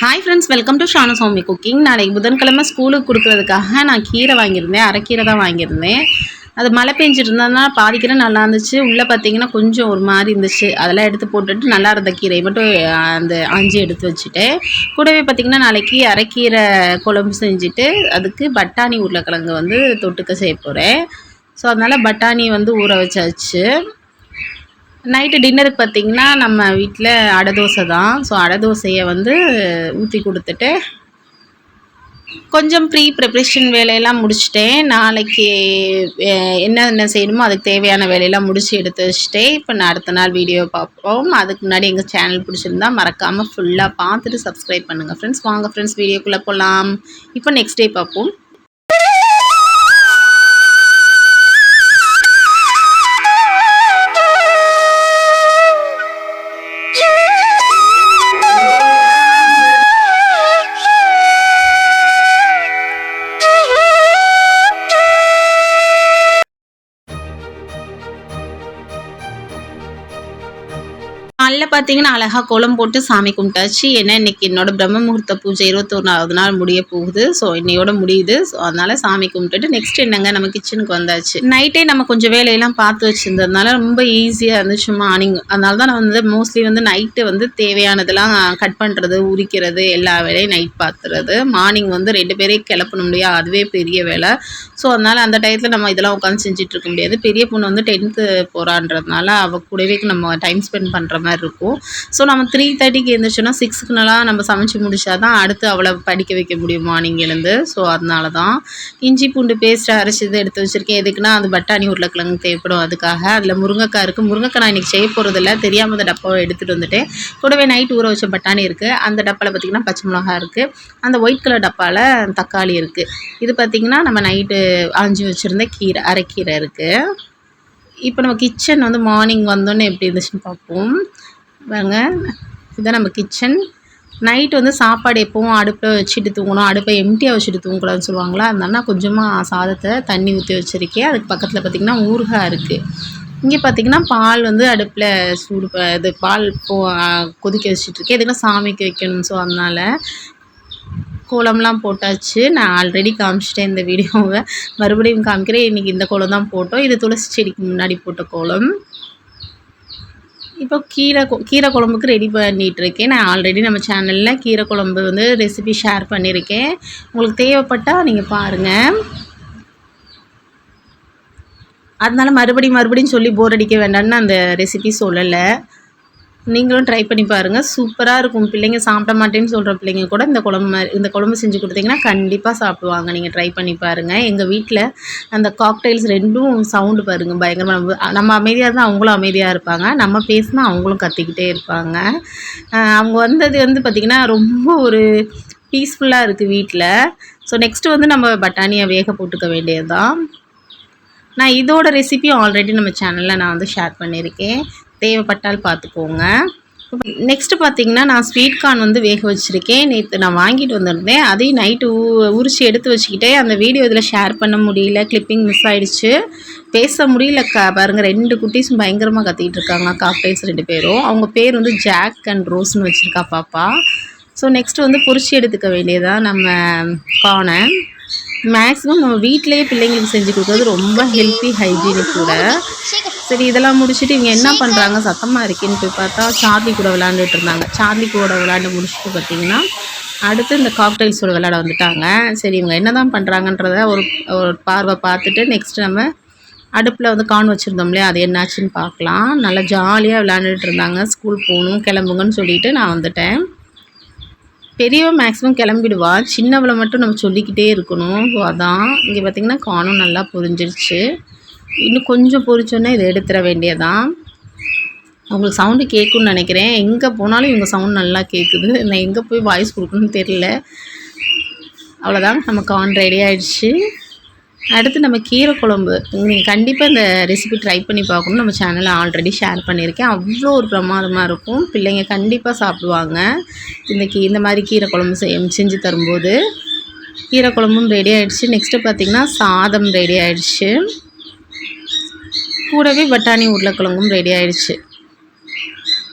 Hi friends welcome to Shanu Soumi cooking நாளைக்கு புதன்கிழமை ஸ்கூலுக்கு கொடுக்குறதுக்காக நான் கீரை வாங்கியிருந்தேன் அரைக்கீரை தான் வாங்கியிருந்தேன். அது மழை பெஞ்சிட்டு இருந்ததுனால பாதிக்கீரை நல்லா இருந்துச்சு. உள்ளே பார்த்தீங்கன்னா கொஞ்சம் ஒரு மாதிரி இருந்துச்சு. அதெல்லாம் எடுத்து போட்டுட்டு நல்லா இருந்த கீரை மட்டும் அந்த ஆஞ்சி எடுத்து வச்சுட்டேன். கூடவே பார்த்தீங்கன்னா நாளைக்கு அரைக்கீரை குழம்பு செஞ்சுட்டு அதுக்கு பட்டாணி உருளைக்கிழங்கு வந்து தொட்டுக்க செய்ய போகிறேன் ஸோ அதனால் பட்டாணி வந்து ஊற வச்சாச்சு. நைட்டு டின்னருக்கு பார்த்தீங்கன்னா நம்ம வீட்டில் அடை தோசை தான். ஸோ அடை தோசையை வந்து ஊற்றி கொடுத்துட்டு கொஞ்சம் ப்ரீ ப்ரிப்ரேஷன் வேலையெல்லாம் முடிச்சிட்டேன். நாளைக்கு என்னென்ன செய்யணுமோ அதுக்கு தேவையான வேலையெல்லாம் முடிச்சு எடுத்து வச்சுட்டேன். இப்போ நான் அடுத்த நாள் வீடியோ பார்ப்போம். அதுக்கு முன்னாடி எங்கள் சேனல் பிடிச்சிருந்தா மறக்காமல் ஃபுல்லாக பார்த்துட்டு சப்ஸ்கிரைப் பண்ணுங்கள் ஃப்ரெண்ட்ஸ் வாங்க ஃப்ரெண்ட்ஸ் வீடியோக்குள்ளே போகலாம் இப்போ நெக்ஸ்ட் டே பார்ப்போம். காலைல பார்த்தீங்கன்னா அழகாக கோலம் போட்டு சாமி கும்பிட்டாச்சு. ஏன்னா இன்னைக்கு என்னோட பிரம்ம முகூர்த்த பூஜை இருபத்தொன்னாவது நாள் முடிய போகுது. ஸோ இன்னையோட முடியுது. ஸோ அதனால சாமி கும்பிட்டுட்டு நெக்ஸ்ட் என்னங்க? நம்ம கிச்சனுக்கு வந்தாச்சு. நைட்டே நம்ம கொஞ்சம் வேலையெல்லாம் பார்த்து வச்சிருந்ததுனால ரொம்ப ஈஸியாக இருந்துச்சு. மார்னிங் அதனால தான் நான் வந்து மோஸ்ட்லி வந்து நைட்டு வந்து தேவையானதெல்லாம் கட் பண்ணுறது உரிக்கிறது எல்லா வேலையும் நைட் பார்த்துறது மார்னிங் வந்து ரெண்டு பேரே கிளப்பணும் முடியாது அதுவே பெரிய வேலை. ஸோ அதனால் அந்த டயத்தில் நம்ம இதெல்லாம் உட்காந்து செஞ்சுட்டு இருக்க முடியாது. பெரிய பொண்ணு வந்து டென்த்து போகிறான்றதுனால அவள் கூடவே நம்ம டைம் ஸ்பெண்ட் பண்ணுற மாதிரி இருக்கும். ஸோ நம்ம த்ரீ தேர்ட்டிக்கு எழுந்திரிச்சோன்னா சிக்ஸுக்குனெல்லாம் நம்ம சமைச்சு முடிச்சா தான் அடுத்து அவளை படிக்க வைக்க முடியும் மார்னிங் எழுந்து. ஸோ அதனால தான் இஞ்சி பூண்டு பேஸ்ட் அரைச்சது எடுத்து வச்சுருக்கேன். எதுக்குன்னா அது பட்டாணி உருளைக்கிழங்கு தேவைப்படும் அதுக்காக. அதில் முருங்கைக்காய் இருக்குது முருங்கைக்காய் நான் இன்றைக்கி செய்ய போகிறதில்ல தெரியாமல் அந்த டப்பாவை எடுத்துகிட்டு வந்துட்டேன். கூடவே நைட் ஊற வச்ச பட்டாணி இருக்குது அந்த டப்பாவில் பார்த்திங்கன்னா பச்சை மிளகா இருக்குது அந்த ஒயிட் கலர் டப்பாவில் தக்காளி இருக்குது இது பார்த்திங்கன்னா நம்ம நைட்டு ஆஞ்சி வச்சுருந்த கீரை அரைக்கீரை இருக்குது இப்போ நம்ம கிச்சன் வந்து மார்னிங் வந்தோன்னே எப்படி இருந்துச்சுன்னு பார்ப்போம். பாருங்க இதுதான் நம்ம கிச்சன் நைட் வந்து சாப்பாடு எப்பவும் அடுப்பில் வச்சுட்டு தூங்கணும். அடுப்பை எம்டியாக வச்சுட்டு தூங்கக்கூடாதுன்னு சொல்லுவாங்களா? அதனால கொஞ்சமாக சாதத்தை தண்ணி ஊற்றி வச்சுருக்கேன். அதுக்கு பக்கத்தில் பார்த்திங்கன்னா ஊறுகாய் இருக்குது இங்கே பார்த்திங்கன்னா பால் வந்து அடுப்பில் சூடு ப- இது பால் போ கொதிக்க வச்சுட்ருக்கேன் இதுக்கெல்லாம் சாமிக்கு வைக்கணும். ஸோ அதனால் கோலம்லாம் போட்டாச்சு. நான் ஆல்ரெடி காமிச்சிட்டேன் இந்த வீடியோவை. மறுபடியும் காமிக்கிறேன். இன்றைக்கி இந்த கோலம் தான் போட்டோம். இது துளசி செடிக்கு முன்னாடி போட்ட கோலம். இப்போ கீரை கீரை குழம்புக்கு ரெடி பண்ணிகிட்ருக்கேன் நான் ஆல்ரெடி நம்ம சேனலில் கீரை குழம்பு வந்து ரெசிபி ஷேர் பண்ணியிருக்கேன். உங்களுக்கு தேவைப்பட்டால் நீங்கள் பாருங்கள் அதனால் மறுபடியும் மறுபடியும் சொல்லி போர் அடிக்க வேண்டாம்னு அந்த ரெசிபி சொல்லலை. நீங்களும் ட்ரை பண்ணி பாருங்கள் சூப்பராக இருக்கும். பிள்ளைங்க சாப்பிட மாட்டேன்னு சொல்கிற பிள்ளைங்க கூட இந்த குழம்பு மாதிரி- இந்த குழம்பு செஞ்சு கொடுத்தீங்கன்னா கண்டிப்பாக சாப்பிடுவாங்க. நீங்கள் ட்ரை பண்ணி பாருங்கள் எங்கள் வீட்டில் அந்த காக்டைல்ஸ் ரெண்டும் சவுண்டு பாருங்கள் பயங்கரமாக நம்ம நம்ம அமைதியாக இருந்தால் அவங்களும் அமைதியாக இருப்பாங்க. நம்ம பேசினா அவங்களும் கத்திக்கிட்டே இருப்பாங்க. அவங்க வந்தது வந்து பார்த்திங்கன்னா ரொம்ப ஒரு பீஸ்ஃபுல்லாக இருக்குது வீட்டில் ஸோ நெக்ஸ்ட்டு வந்து நம்ம பட்டாணியை வேக போட்டுக்க வேண்டியது தான் நான் இதோட ரெசிபியும் ஆல்ரெடி நம்ம சேனலில் நான் வந்து ஷேர் பண்ணியிருக்கேன். தேவைப்பட்டால் பார்த்துக்கோங்க. நெக்ஸ்ட்டு பார்த்தீங்கன்னா நான் ஸ்வீட் கார்ன் வந்து வேக வச்சுருக்கேன். நேற்று நான் வாங்கிட்டு வந்திருந்தேன். அதையும் நைட்டு ஊ உரிச்சு எடுத்து வச்சுக்கிட்டே அந்த வீடியோ இதில் ஷேர் பண்ண முடியல. கிளிப்பிங் மிஸ் ஆகிடுச்சு பேச முடியல க பாருங்கள் ரெண்டு குட்டீஸும் பயங்கரமாக கத்திக்கிட்டு இருக்காங்க. காக்டைல்ஸ் ரெண்டு பேரும். அவங்க பேர் வந்து ஜாக் அண்ட் ரோஸ்னு வச்சுருக்கா பாப்பா. ஸோ நெக்ஸ்ட் வந்து பொரிச்சு எடுத்துக்க வேண்டியதான் நம்ம கானை மேக்ஸிமம் நம்ம வீட்டிலேயே பிள்ளைங்களுக்கு செஞ்சு கொடுக்குறது ரொம்ப ஹெல்த்தி ஹைஜீனிக் கூட. சரி இதெல்லாம் முடிச்சுட்டு இவங்க என்ன பண்ணுறாங்க சத்தமாக இருக்கேன்னு போய் பார்த்தா சார்லி கூட விளாண்டுட்டு இருந்தாங்க. சார்லி கூட விளாண்டு முடிச்சுட்டு பார்த்தீங்கன்னா அடுத்து இந்த காக்டைல்ஸோட விளாட வந்துட்டாங்க. சரி இவங்க என்ன தான் பண்ணுறாங்கன்றத ஒரு ஒரு பார்வை பார்த்துட்டு நெக்ஸ்ட் நம்ம அடுப்பில் வந்து கான் வச்சுருந்தோம் இல்லையா? அது என்னாச்சுன்னு பார்க்கலாம். நல்லா ஜாலியாக விளையாண்டுட்டு இருந்தாங்க. ஸ்கூல் போகணும் கிளம்புங்கன்னு சொல்லிட்டு நான் வந்துட்டேன். பெரியவன் மேக்ஸிமம் கிளம்பிடுவா. சின்னவளை மட்டும் நம்ம சொல்லிக்கிட்டே இருக்கணும். ஸோ அதான். இங்கே பார்த்திங்கன்னா காணும் நல்லா புரிஞ்சிருச்சு. இன்னும் கொஞ்சம் பொறிச்சோன்னே இதை எடுத்துட வேண்டியதான் அவங்களுக்கு சவுண்டு கேட்கும்னு நினைக்கிறேன். எங்கே போனாலும் இவங்க சவுண்ட் நல்லா கேட்குது நான் எங்கே போய் வாய்ஸ் கொடுக்கணும்னு தெரியல. அவ்வளோதான் நம்ம கார்ன் ரெடி ஆகிடுச்சு அடுத்து நம்ம கீரை குழம்பு. நீங்கள் கண்டிப்பாக இந்த ரெசிபி ட்ரை பண்ணி பார்க்கணும். நம்ம சேனலில் ஆல்ரெடி ஷேர் பண்ணியிருக்கேன். அவ்வளோ ஒரு பிரமாதமாக இருக்கும். பிள்ளைங்க கண்டிப்பாக சாப்பிடுவாங்க. இந்த கீ இந்த மாதிரி கீரை குழம்பு செய் செஞ்சு தரும்போது. கீரை குழம்பும் ரெடி ஆகிடுச்சு நெக்ஸ்ட்டு பார்த்திங்கன்னா சாதம் ரெடி ஆகிடுச்சு கூடவே பட்டாணி உருளைக்கிழங்கும் ரெடி ஆயிடுச்சு.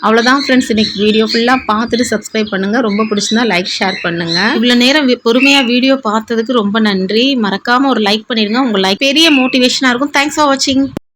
அவ்வளோதான் ஃப்ரெண்ட்ஸ் இன்றைக்கி வீடியோ ஃபுல்லாக பார்த்துட்டு சப்ஸ்கிரைப் பண்ணுங்கள் ரொம்ப பிடிச்சிருந்தா லைக் ஷேர் பண்ணுங்கள் இவ்வளோ நேரம் பொறுமையாக வீடியோ பார்த்ததுக்கு ரொம்ப நன்றி. மறக்காமல் ஒரு லைக் பண்ணிடுங்க. உங்கள் லைக் பெரிய மோட்டிவேஷனாக இருக்கும். தேங்க்ஸ் ஃபார் வாட்சிங்